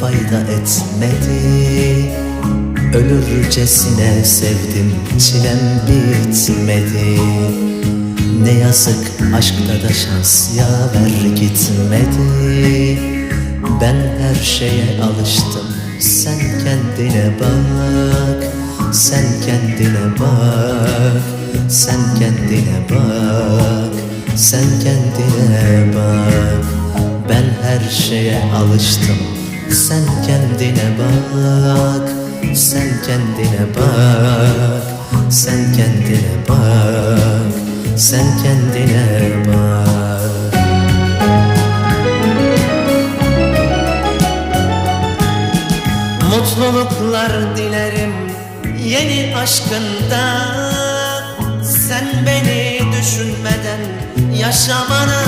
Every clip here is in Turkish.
fayda etmedi. Ölürcesine sevdim çilem bitmedi. Ne yazık aşkta da şans yaver gitmedi. Ben her şeye alıştım sen kendine bak. Sen kendine bak Sen kendine bak. Sen kendine bak. Ben her şeye alıştım Sen kendine bak Sen kendine bak Sen kendine bak Sen kendine bak. Mutluluklar dilerim yeni aşkında. Sen beni düşünmeden yaşamana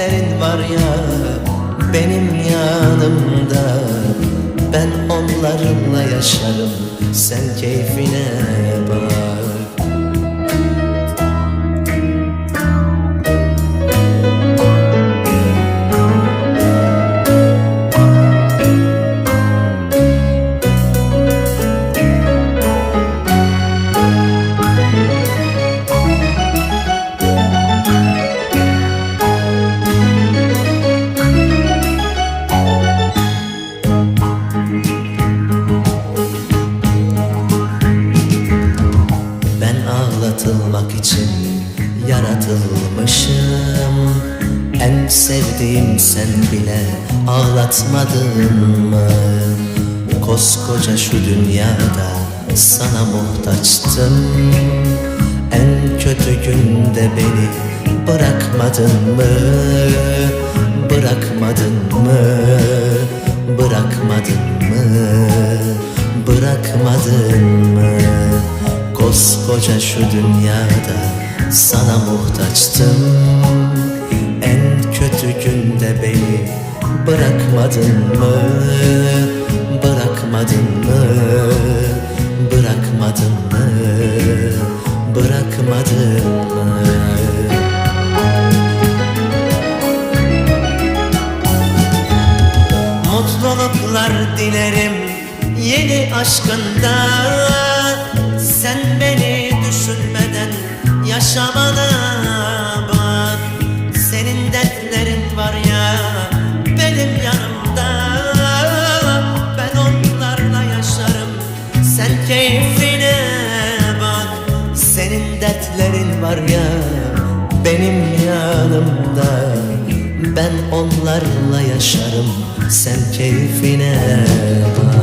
Dertlerin var ya benim yanımda. Ben onlarla yaşarım Sen keyfine bak ağlatılmak için yaratılmışım En sevdiğim sen bile ağlatmadın mı? Koskoca şu dünyada sana muhtaçtım En kötü günde beni bırakmadın mı? Bırakmadın mı? Bırakmadın mı? Bırakmadın mı? Koskoca şu dünyada sana muhtaçtım En kötü günde beni bırakmadın mı? Bırakmadın mı? Bırakmadın mı? Bırakmadın mı? Mutluluklar dilerim yeni aşkında Sen beni düşünmeden yaşamana bak. Senin dertlerin var ya benim yanımda. Ben onlarla yaşarım sen keyfine bak. Senin dertlerin var ya benim yanımda. Ben onlarla yaşarım sen keyfine bak